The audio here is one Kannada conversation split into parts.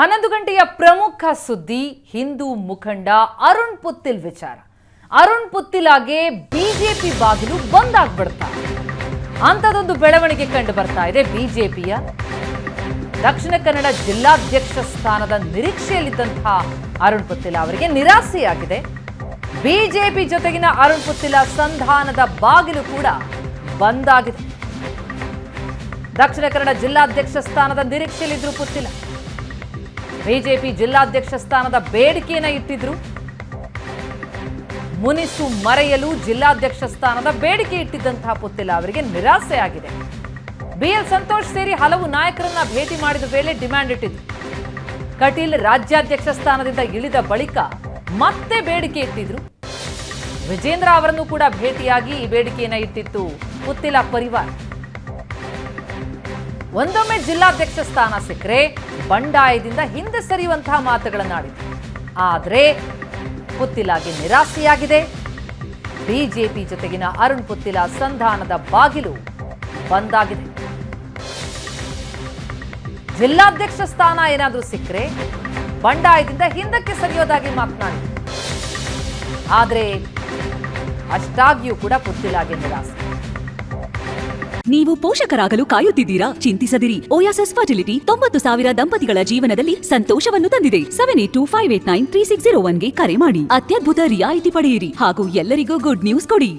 ಹನ್ನೊಂದು ಗಂಟೆಯ ಪ್ರಮುಖ ಸುದ್ದಿ, ಹಿಂದೂ ಮುಖಂಡ ಅರುಣ್ ಪುತ್ತಿಲ್ ವಿಚಾರ. ಅರುಣ್ ಪುತ್ತಿಲಾಗೆ ಬಿಜೆಪಿ ಬಾಗಿಲು ಬಂದ್ ಆಗ್ಬಿಡ್ತಾ ಅಂಥದೊಂದು ಬೆಳವಣಿಗೆ ಕಂಡು ಬರ್ತಾ ಇದೆ ಬಿಜೆಪಿಯ. ದಕ್ಷಿಣ ಕನ್ನಡ ಜಿಲ್ಲಾಧ್ಯಕ್ಷ ಸ್ಥಾನದ ನಿರೀಕ್ಷೆಯಲ್ಲಿದ್ದಂತಹ ಅರುಣ್ ಪುತ್ತಿಲ ಅವರಿಗೆ ನಿರಾಸೆಯಾಗಿದೆ. ಬಿಜೆಪಿ ಜೊತೆಗಿನ ಅರುಣ್ ಪುತ್ತಿಲ ಸಂಧಾನದ ಬಾಗಿಲು ಕೂಡ ಬಂದ್ ಆಗಿದೆ ದಕ್ಷಿಣ ಕನ್ನಡ ಜಿಲ್ಲಾಧ್ಯಕ್ಷ ಸ್ಥಾನದ ನಿರೀಕ್ಷೆಯಲ್ಲಿದ್ದರೂ ಪುತ್ತಿಲ. ಬಿಜೆಪಿ ಜಿಲ್ಲಾಧ್ಯಕ್ಷ ಸ್ಥಾನದ ಬೇಡಿಕೆಯನ್ನ ಇಟ್ಟಿದ್ರು. ಮುನಿಸು ಮರೆಯಲು ಜಿಲ್ಲಾಧ್ಯಕ್ಷ ಸ್ಥಾನದ ಬೇಡಿಕೆ ಇಟ್ಟಿದ್ದಂತಹ ಪುತ್ತಿಲ ಅವರಿಗೆ ನಿರಾಸೆ ಆಗಿದೆ. ಬಿಎಲ್ ಸಂತೋಷ್ ಸೇರಿ ಹಲವು ನಾಯಕರನ್ನ ಭೇಟಿ ಮಾಡಿದ ವೇಳೆ ಡಿಮ್ಯಾಂಡ್ ಇಟ್ಟಿದ್ರು. ಕಟೀಲ್ ರಾಜ್ಯಾಧ್ಯಕ್ಷ ಸ್ಥಾನದಿಂದ ಇಳಿದ ಬಳಿಕ ಮತ್ತೆ ಬೇಡಿಕೆ ಇಟ್ಟಿದ್ರು. ವಿಜೇಂದ್ರ ಅವರನ್ನು ಕೂಡ ಭೇಟಿಯಾಗಿ ಈ ಬೇಡಿಕೆಯನ್ನ ಇಟ್ಟಿತ್ತು ಪುತ್ತಿಲ ಪರಿವಾರ. ಒಂದೊಮ್ಮೆ ಜಿಲ್ಲಾಧ್ಯಕ್ಷ ಸ್ಥಾನ ಸಿಕ್ಕರೆ ಬಂಡಾಯದಿಂದ ಹಿಂದೆ ಸರಿಯುವಂತಹ ಮಾತುಗಳನ್ನಾಡಿದ್ರು. ಆದರೆ ಪುತ್ತಿಲಾಗೆ ನಿರಾಸೆಯಾಗಿದೆ. ಬಿಜೆಪಿ ಜೊತೆಗಿನ ಅರುಣ್ ಪುತ್ತಿಲ ಸಂಧಾನದ ಬಾಗಿಲು ಬಂದಾಗಿದೆ. ಜಿಲ್ಲಾಧ್ಯಕ್ಷ ಸ್ಥಾನ ಏನಾದರೂ ಸಿಕ್ಕರೆ ಬಂಡಾಯದಿಂದ ಹಿಂದಕ್ಕೆ ಸರಿಯೋದಾಗಿ ಮಾತನಾಡಿದ್ರು ಆದರೆ ಅಷ್ಟಾಗಿಯೂ ಕೂಡ ಪುತ್ತಿಲಾಗೆ ನಿರಾಸೆ. ನೀವು ಪೋಷಕರಾಗಲು ಕಾಯುತ್ತಿದ್ದೀರಾ? ಚಿಂತಿಸದಿರಿ. ಓಯಾಸಸ್ ಫರ್ಟಿಲಿಟಿ ತೊಂಬತ್ತು ಸಾವಿರ ದಂಪತಿಗಳ ಜೀವನದಲ್ಲಿ ಸಂತೋಷವನ್ನು ತಂದಿದೆ. Seven eight two five eight nine three six zero ಒನ್ಗೆ ಕರೆ ಮಾಡಿ. ಅತ್ಯದ್ಭುತ ರಿಯಾಯಿತಿ ಪಡೆಯಿರಿ ಹಾಗೂ ಎಲ್ಲರಿಗೂ ಗುಡ್ ನ್ಯೂಸ್ ಕೊಡಿ.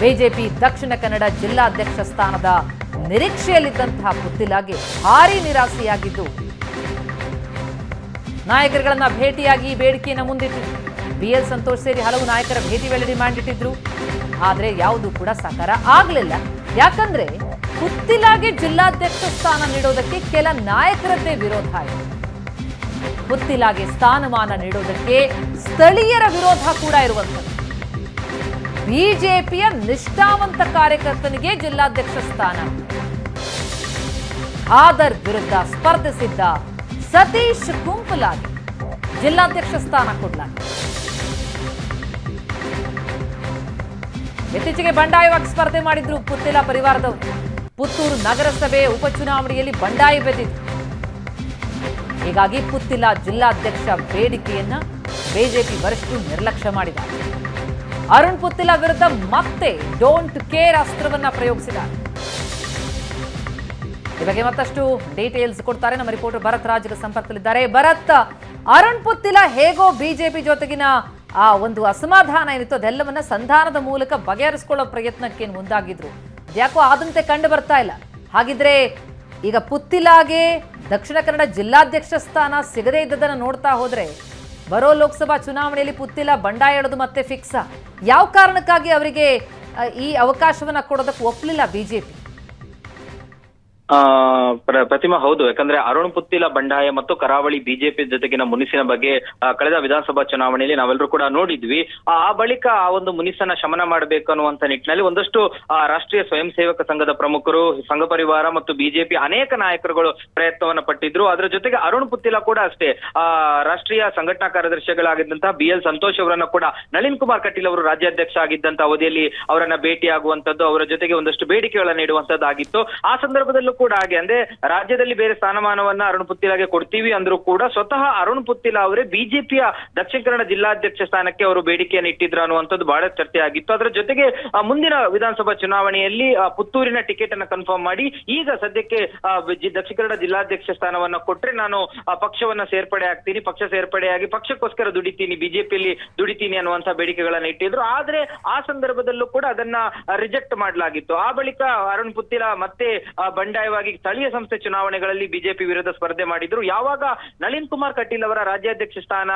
ಬಿಜೆಪಿ ದಕ್ಷಿಣ ಕನ್ನಡ ಜಿಲ್ಲಾಧ್ಯಕ್ಷ ಸ್ಥಾನದ ನಿರೀಕ್ಷೆಯಲ್ಲಿದ್ದಂತಹ ಪುತ್ತಿಲಾಗೆ ಭಾರಿ ನಿರಾಸೆಯಾಗಿದ್ದು, ನಾಯಕರುಗಳನ್ನ ಭೇಟಿಯಾಗಿ ಈ ಬೇಡಿಕೆಯನ್ನು ಮುಂದಿಟ್ಟಿದ್ರು. ಬಿಎಲ್ ಸಂತೋಷ್ ಸೇರಿ ಹಲವು ನಾಯಕರ ಭೇಟಿ ವೇಳೆ ಡಿಮ್ಯಾಂಡ್ ಇಟ್ಟಿದ್ರು. ಆದ್ರೆ ಯಾವುದು ಕೂಡ ಸಾಕಾರ ಆಗ್ಲಿಲ್ಲ. ಯಾಕಂದ್ರೆ ಪುತ್ತಿಲಾಗೆ ಜಿಲ್ಲಾಧ್ಯಕ್ಷ ಸ್ಥಾನ ನೀಡೋದಕ್ಕೆ ಕೆಲ ನಾಯಕರದ್ದೇ ವಿರೋಧ ಇದೆ. ಪುತ್ತಿಲಾಗೆ ಸ್ಥಾನಮಾನ ನೀಡೋದಕ್ಕೆ ಸ್ಥಳೀಯರ ವಿರೋಧ ಕೂಡ ಇರುವಂಥದ್ದು. ಬಿಜೆಪಿಯ ನಿಷ್ಠಾವಂತ ಕಾರ್ಯಕರ್ತನಿಗೆ ಜಿಲ್ಲಾಧ್ಯಕ್ಷ ಸ್ಥಾನ. ಖಾದರ್ ವಿರುದ್ಧ ಸ್ಪರ್ಧಿಸಿದ್ದ ಸತೀಶ್ ಗುಂಪುಲಾಗಿ ಜಿಲ್ಲಾಧ್ಯಕ್ಷ ಸ್ಥಾನ ಕೊಡಲಾಗಿದೆ. ಇತ್ತೀಚೆಗೆ ಬಂಡಾಯವಾಗಿ ಸ್ಪರ್ಧೆ ಮಾಡಿದ್ರು ಪುತ್ತಿಲ ಪರಿವಾರದವರು. ಪುತ್ತೂರು ನಗರಸಭೆ ಉಪಚುನಾವಣೆಯಲ್ಲಿ ಬಂಡಾಯ ಬೆದ್ದಿದ್ರು ಹೀಗಾಗಿ ಪುತ್ತಿಲ ಜಿಲ್ಲಾಧ್ಯಕ್ಷ ಬೇಡಿಕೆಯನ್ನ ಬಿಜೆಪಿ ವರಿಷ್ಠರು ನಿರ್ಲಕ್ಷ್ಯ ಮಾಡಿದ್ದಾರೆ. ಅರುಣ್ ಪುತ್ತಿಲ ವಿರುದ್ಧ ಮತ್ತೆ ಡೋಂಟ್ ಕೇರ್ ಅಸ್ತ್ರವನ್ನ ಪ್ರಯೋಗಿಸಿದ್ದಾರೆ. ಈ ಬಗ್ಗೆ ಮತ್ತಷ್ಟು ಡೀಟೇಲ್ಸ್ ಕೊಡ್ತಾರೆ ನಮ್ಮ ರಿಪೋರ್ಟರ್ ಭರತ್ ರಾಜ್ಗೆ ಸಂಪರ್ಕದಲ್ಲಿದ್ದಾರೆ. ಭರತ್, ಅರುಣ್ ಪುತ್ತಿಲ ಹೇಗೋ ಬಿಜೆಪಿ ಜೊತೆಗಿನ ಆ ಒಂದು ಅಸಮಾಧಾನ ಏನಿತ್ತು, ಅದೆಲ್ಲವನ್ನ ಸಂಧಾನದ ಮೂಲಕ ಬಗೆಹರಿಸ್ಕೊಳ್ಳೋ ಪ್ರಯತ್ನಕ್ಕೆ ಮುಂದಾಗಿದ್ರು. ಯಾಕೋ ಆದಂತೆ ಕಂಡು ಬರ್ತಾ ಇಲ್ಲ. ಹಾಗಿದ್ರೆ ಈಗ ಪುತ್ತಿಲಾಗೆ ದಕ್ಷಿಣ ಕನ್ನಡ ಜಿಲ್ಲಾಧ್ಯಕ್ಷ ಸ್ಥಾನ ಸಿಗದೇ ಇದ್ದದನ್ನ ನೋಡ್ತಾ ಹೋದ್ರೆ ಬರೋ ಲೋಕಸಭಾ ಚುನಾವಣೆಯಲ್ಲಿ ಪುತ್ತಿಲ ಬಂಡಾಯ ಹೇಳೋದು ಮತ್ತೆ ಫಿಕ್ಸ ಯಾವ ಕಾರಣಕ್ಕಾಗಿ ಅವರಿಗೆ ಈ ಅವಕಾಶವನ್ನ ಕೊಡೋದಕ್ಕೆ ಒಪ್ಪಲಿಲ್ಲ ಬಿಜೆಪಿ? ಆ, ಪ್ರ- ಪ್ರತಿಮಾ ಹೌದು. ಯಾಕಂದ್ರೆ ಅರುಣ್ ಪುತ್ತಿಲ ಬಂಡಾಯ ಮತ್ತು ಕರಾವಳಿ ಬಿಜೆಪಿ ಜೊತೆಗಿನ ಮುನಿಸಿನ ಬಗ್ಗೆ ಕಳೆದ ವಿಧಾನಸಭಾ ಚುನಾವಣೆಯಲ್ಲಿ ನಾವೆಲ್ಲರೂ ಕೂಡ ನೋಡಿದ್ವಿ. ಆ ಆ ಬಳಿಕ ಆ ಒಂದು ಮುನಿಸನ್ನ ಶಮನ ಮಾಡಬೇಕು ಅನ್ನುವಂತ ನಿಟ್ಟಿನಲ್ಲಿ ಒಂದಷ್ಟು ರಾಷ್ಟ್ರೀಯ ಸ್ವಯಂ ಸೇವಕ ಸಂಘದ ಪ್ರಮುಖರು ಸಂಘ ಪರಿವಾರ ಮತ್ತು ಬಿಜೆಪಿ ಅನೇಕ ನಾಯಕರುಗಳು ಪ್ರಯತ್ನವನ್ನ ಪಟ್ಟಿದ್ರು. ಅದರ ಜೊತೆಗೆ ಅರುಣ್ ಪುತ್ತಿಲ ಕೂಡ ಅಷ್ಟೇ ಆ ರಾಷ್ಟ್ರೀಯ ಸಂಘಟನಾ ಕಾರ್ಯದರ್ಶಿಗಳಾಗಿದ್ದಂತಹ ಬಿ ಎಲ್ ಸಂತೋಷ್ ಅವರನ್ನ ಕೂಡ ನಳಿನ್ ಕುಮಾರ್ ಕಟೀಲ್ ಅವರು ರಾಜ್ಯಾಧ್ಯಕ್ಷ ಆಗಿದ್ದಂತ ಅವಧಿಯಲ್ಲಿ ಅವರನ್ನ ಭೇಟಿಯಾಗುವಂತದ್ದು ಅವರ ಜೊತೆಗೆ ಒಂದಷ್ಟು ಬೇಡಿಕೆಗಳನ್ನ ನೀಡುವಂತದ್ದಾಗಿತ್ತು ಆ ಸಂದರ್ಭದಲ್ಲೂ ಕೂಡ ಹಾಗೆ. ಅಂದ್ರೆ ರಾಜ್ಯದಲ್ಲಿ ಬೇರೆ ಸ್ಥಾನಮಾನವನ್ನ ಅರುಣ್ ಪುತ್ತಿಲಾಗೆ ಕೊಡ್ತೀವಿ ಅಂದ್ರೂ ಕೂಡ ಸ್ವತಃ ಅರುಣ್ ಪುತ್ತಿಲ ಅವರೇ ಬಿಜೆಪಿಯ ದಕ್ಷಿಣ ಕನ್ನಡ ಜಿಲ್ಲಾಧ್ಯಕ್ಷ ಸ್ಥಾನಕ್ಕೆ ಅವರು ಬೇಡಿಕೆಯನ್ನು ಇಟ್ಟಿದ್ರು ಅನ್ನುವಂಥದ್ದು ಬಹಳ ಚರ್ಚೆ ಆಗಿತ್ತು. ಅದರ ಜೊತೆಗೆ ಮುಂದಿನ ವಿಧಾನಸಭಾ ಚುನಾವಣೆಯಲ್ಲಿ ಪುತ್ತೂರಿನ ಟಿಕೆಟ್ ಅನ್ನ ಕನ್ಫರ್ಮ್ ಮಾಡಿ ಈಗ ಸದ್ಯಕ್ಕೆ ದಕ್ಷಿಣ ಕನ್ನಡ ಜಿಲ್ಲಾಧ್ಯಕ್ಷ ಸ್ಥಾನವನ್ನ ಕೊಟ್ರೆ ನಾನು ಪಕ್ಷವನ್ನ ಸೇರ್ಪಡೆ ಆಗ್ತೀನಿ ಪಕ್ಷ ಸೇರ್ಪಡೆಯಾಗಿ ಪಕ್ಷಕ್ಕೋಸ್ಕರ ದುಡಿತೀನಿ ಬಿಜೆಪಿಯಲ್ಲಿ ದುಡಿತೀನಿ ಅನ್ನುವಂತ ಬೇಡಿಕೆಗಳನ್ನ ಇಟ್ಟಿದ್ರು. ಆದ್ರೆ ಆ ಸಂದರ್ಭದಲ್ಲೂ ಕೂಡ ಅದನ್ನ ರಿಜೆಕ್ಟ್ ಮಾಡಲಾಗಿತ್ತು. ಆ ಬಳಿಕ ಅರುಣ್ ಪುತ್ತಿಲ ಮತ್ತೆ ಆ, ಬಂಡಾಯವಾಗಿ ಸ್ಥಳೀಯ ಸಂಸ್ಥೆ ಚುನಾವಣೆಗಳಲ್ಲಿ ಬಿಜೆಪಿ ವಿರುದ್ಧ ಸ್ಪರ್ಧೆ ಮಾಡಿದ್ರು. ಯಾವಾಗ ನಳಿನ್ ಕುಮಾರ್ ಕಟೀಲ್ ಅವರ ರಾಜ್ಯಾಧ್ಯಕ್ಷ ಸ್ಥಾನ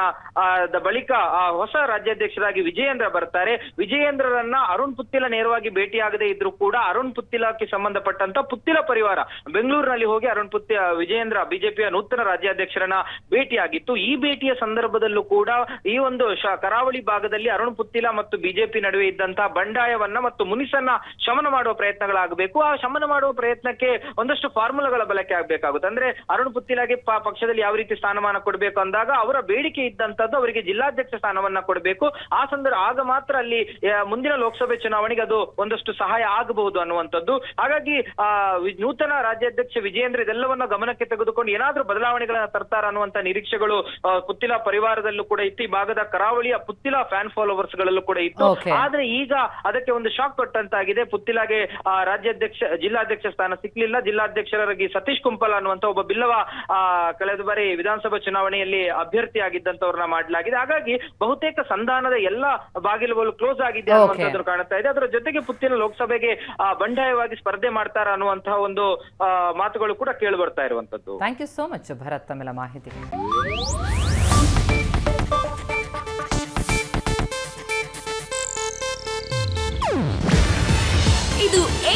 ಬಳಿಕ ಹೊಸ ರಾಜ್ಯಾಧ್ಯಕ್ಷರಾಗಿ ವಿಜಯೇಂದ್ರ ಬರ್ತಾರೆ. ವಿಜಯೇಂದ್ರರನ್ನ ಅರುಣ್ ಪುತ್ತಿಲ ನೇರವಾಗಿ ಭೇಟಿಯಾಗದೇ ಇದ್ರು ಕೂಡ ಅರುಣ್ ಪುತ್ತಿಲಕ್ಕೆ ಸಂಬಂಧಪಟ್ಟಂತ ಪುತ್ತಿಲ ಪರಿವಾರ ಬೆಂಗಳೂರಿನಲ್ಲಿ ಹೋಗಿ ಅರುಣ್ ಪುತ್ತಿ ವಿಜಯೇಂದ್ರ ಬಿಜೆಪಿಯ ನೂತನ ರಾಜ್ಯಾಧ್ಯಕ್ಷರನ್ನ ಭೇಟಿಯಾಗಿತ್ತು. ಈ ಭೇಟಿಯ ಸಂದರ್ಭದಲ್ಲೂ ಕೂಡ ಈ ಒಂದು ಕರಾವಳಿ ಭಾಗದಲ್ಲಿ ಅರುಣ್ ಪುತ್ತಿಲ ಮತ್ತು ಬಿಜೆಪಿ ನಡುವೆ ಇದ್ದಂತಹ ಬಂಡಾಯವನ್ನ ಮತ್ತು ಮುನಿಸನ್ನ ಶಮನ ಮಾಡುವ ಪ್ರಯತ್ನಗಳಾಗಬೇಕು. ಆ ಶಮನ ಮಾಡುವ ಪ್ರಯತ್ನಕ್ಕೆ ಒಂದಷ್ಟು ಫಾರ್ಮುಲಾಗಳ ಬಳಕೆ ಆಗ್ಬೇಕಾಗುತ್ತೆ. ಅಂದ್ರೆ ಅರುಣ್ ಪುತ್ತಿಲಾಗೆ ಪಕ್ಷದಲ್ಲಿ ಯಾವ ರೀತಿ ಸ್ಥಾನಮಾನ ಕೊಡಬೇಕು ಅಂದಾಗ ಅವರ ಬೇಡಿಕೆ ಇದ್ದಂತದ್ದು ಅವರಿಗೆ ಜಿಲ್ಲಾಧ್ಯಕ್ಷ ಸ್ಥಾನವನ್ನ ಕೊಡಬೇಕು. ಆ ಸಂದರ್ಭ ಆಗ ಮಾತ್ರ ಅಲ್ಲಿ ಮುಂದಿನ ಲೋಕಸಭೆ ಚುನಾವಣೆಗೆ ಅದು ಒಂದಷ್ಟು ಸಹಾಯ ಆಗಬಹುದು ಅನ್ನುವಂಥದ್ದು. ಹಾಗಾಗಿ ಆ ನೂತನ ರಾಜ್ಯಾಧ್ಯಕ್ಷ ವಿಜಯೇಂದ್ರ ಇದೆಲ್ಲವನ್ನ ಗಮನಕ್ಕೆ ತೆಗೆದುಕೊಂಡು ಏನಾದ್ರೂ ಬದಲಾವಣೆಗಳನ್ನ ತರ್ತಾರ ಅನ್ನುವಂತ ನಿರೀಕ್ಷೆಗಳು ಪುತ್ತಿಲ ಪರಿವಾರದಲ್ಲೂ ಕೂಡ ಇತ್ತು. ಈ ಭಾಗದ ಕರಾವಳಿಯ ಪುತ್ತಿಲ ಫ್ಯಾನ್ ಫಾಲೋವರ್ಸ್ ಗಳಲ್ಲೂ ಕೂಡ ಇತ್ತು. ಆದ್ರೆ ಈಗ ಅದಕ್ಕೆ ಒಂದು ಶಾಕ್ ಕೊಟ್ಟಂತಾಗಿದೆ ಪುತ್ತಿಲಾಗೆ ಆ, ರಾಜ್ಯಾಧ್ಯಕ್ಷ ಜಿಲ್ಲಾಧ್ಯಕ್ಷ ಸ್ಥಾನ ಸಿಕ್ಲಿಲ್ಲ. ಜಿಲ್ಲಾಧ್ಯಕ್ಷರಾಗಿ ಸತೀಶ್ ಕುಂಪಲ್ ಅನ್ನುವಂತ ಒಬ್ಬ ಬಿಲ್ಲವ ಕಳೆದ ಬಾರಿ ವಿಧಾನಸಭಾ ಚುನಾವಣೆಯಲ್ಲಿ ಅಭ್ಯರ್ಥಿಯಾಗಿದ್ದಂತವ್ರನ್ನ ಮಾಡಲಾಗಿದೆ. ಹಾಗಾಗಿ ಬಹುತೇಕ ಸಂಧಾನದ ಎಲ್ಲ ಬಾಗಿಲುಗಳು ಕ್ಲೋಸ್ ಆಗಿದೆ. ಅನ್ನುವಂಥದ್ದು ಕಾಣ್ತಾ ಇದೆ. ಅದರ ಜೊತೆಗೆ ಪುತ್ತಿನ ಲೋಕಸಭೆಗೆ ಬಂಡಾಯವಾಗಿ ಸ್ಪರ್ಧೆ ಮಾಡ್ತಾರ ಅನ್ನುವಂತಹ ಒಂದು ಮಾತುಗಳು ಕೂಡ ಕೇಳಿ ಬರ್ತಾ ಇರುವಂತದ್ದು thank you so much Bharat ತಮಿಳ ಮಾಹಿತಿ.